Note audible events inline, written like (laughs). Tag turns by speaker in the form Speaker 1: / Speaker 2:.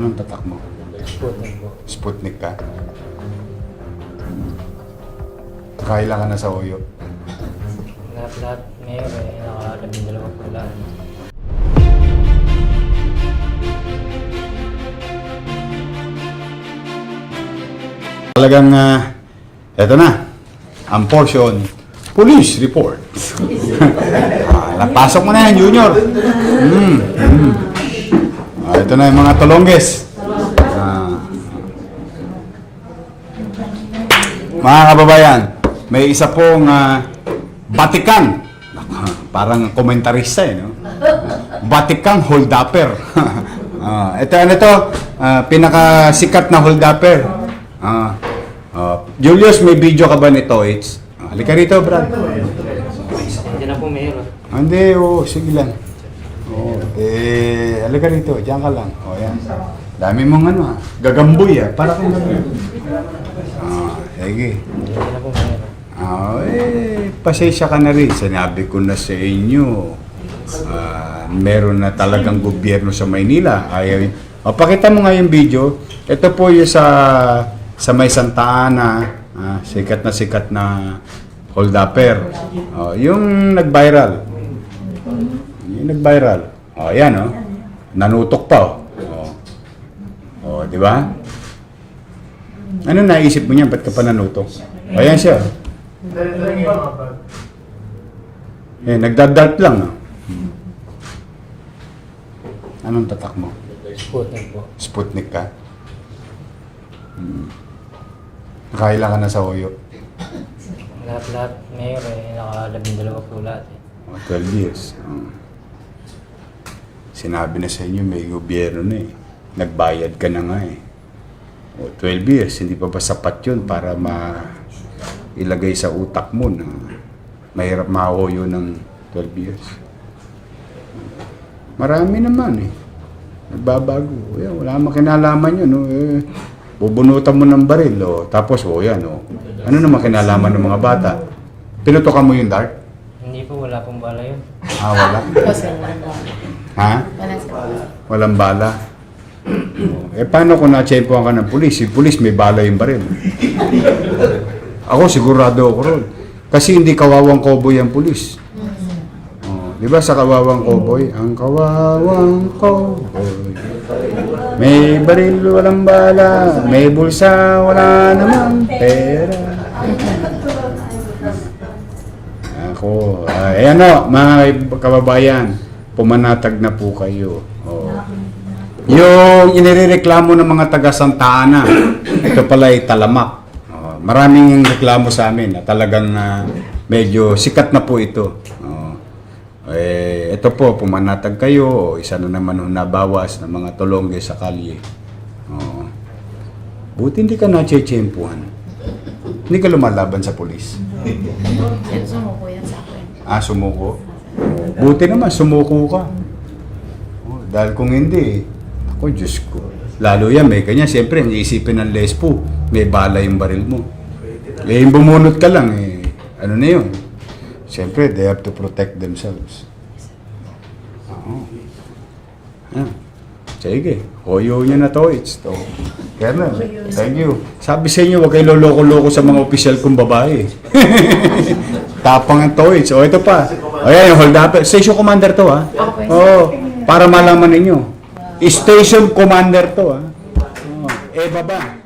Speaker 1: Anong tatak mo?
Speaker 2: Sputnik po.
Speaker 1: Sputnik ka? Kaila ka na sa Oyo.
Speaker 2: Lahat-lahat ngayon eh, nakalabing dalawa po lahat.
Speaker 1: Talagang, ah, eto na, ang portion, police report. (laughs) ah, napasok mo na yan, Junior. Mm, mm. Ah, ito na yung mga tolongges. Ah. mga kababayan, may isa pong ah, Batikan. (laughs) Parang komentarista eh, no? Batikan holdupper. (laughs) ah, ito ano to? Ah, pinakasikat na holdupper. Ah, ah, Julius, may video ka ba nito? It's, ah, halika rito, Brad.
Speaker 2: Hindi na po mayroon.
Speaker 1: Ah, Hindi, oo, sige lang. Eh, halika rito, diyan ka lang. O, yan. Dami mong ano, ah, gagamboy ah, para kang gagamboy. Ah, sige. Ah, eh, pasensya ka na rin. Sinabi ko na sa inyo, ah, meron na talagang gobyerno sa Maynila. Ayaw, o, pakita mo nga yung video. Ito po yung sa, sa may Santa Ana, ah, sikat na sikat na holdupper. Oh, yung nag-viral. Yung nag-viral. Oh, yan oh. Nanutok pa oh. Oh, oh di ba? Ano naisip mo niyan? Ba't ka pa nanutok? Ayan siya. Eh, nagdadalt lang. No? Anong tatak mo?
Speaker 2: Sputnik po.
Speaker 1: Sputnik ka? Hmm. Nakaila ka na sa Oyo.
Speaker 2: Lahat-lahat ngayon eh, nakalabing dalawa po lahat eh.
Speaker 1: O, 12 years. Oh. Sinabi na sa inyo, may gobyerno na eh. Nagbayad ka na nga eh. O, 12 years, hindi pa ba sapat yun para ma ilagay sa utak mo na mahirap mahoyo ng 12 years. Marami naman eh. Nagbabago. Yan, wala namang kinalaman yun. No? Eh, bubunutan mo ng baril. Oh. Tapos, oh, yan. Oh. Ano naman kinalaman ng mga bata? Pinutokan mo yung dart?
Speaker 2: Wala pong bala yun.
Speaker 1: Ah, wala.
Speaker 3: Kasi.
Speaker 1: Ha?
Speaker 3: Wala sa bala.
Speaker 1: Walang bala. Eh, paano kung na-champuan ka ng pulis? Si pulis may bala yung baril. Ako, sigurado ako ron. Kasi hindi kawawang cowboy ang pulis. Oh, di ba sa kawawang cowboy? Ang kawawang cowboy. May baril, walang bala. May bulsa, wala namang pera. Ako, ay ano, mga kababayan, pumanatag na po kayo. Oh. Yung inireklamo ng mga taga Santa Ana, ito pala ay talamak. Oh, maraming reklamo sa amin na talagang ah, medyo sikat na po ito. Oh. Eh, ito po, pumanatag kayo, isa na naman ho nabawas ng mga tulongge sa kalye. Oh. Buti hindi ka na-chechempuhan. Hindi ka lumalaban sa polis.
Speaker 3: Yan, sumuko yan sa akin.
Speaker 1: Ah, sumuko? Buti naman, sumuko ka. Oh, dahil kung hindi, ako, Diyos ko. Lalo yan, may kanya, siyempre, naisipin ng lespo, may bala yung baril mo. Eh, bumunot ka lang, eh, ano na yun? Siyempre, they have to protect themselves. Oo. Ah. Sige, hoyo niya na to, it's to. Colonel, thank you. Sabi sa inyo, huwag kayo loloko-loko sa mga opisyal kong babae. (laughs) Tapang ang to, it's. O, ito pa. O, yan, yung hold up. Station commander to, ha?
Speaker 3: Yung
Speaker 1: Oo, para malaman ninyo. Station commander to, ha? Oo. Eh, baba.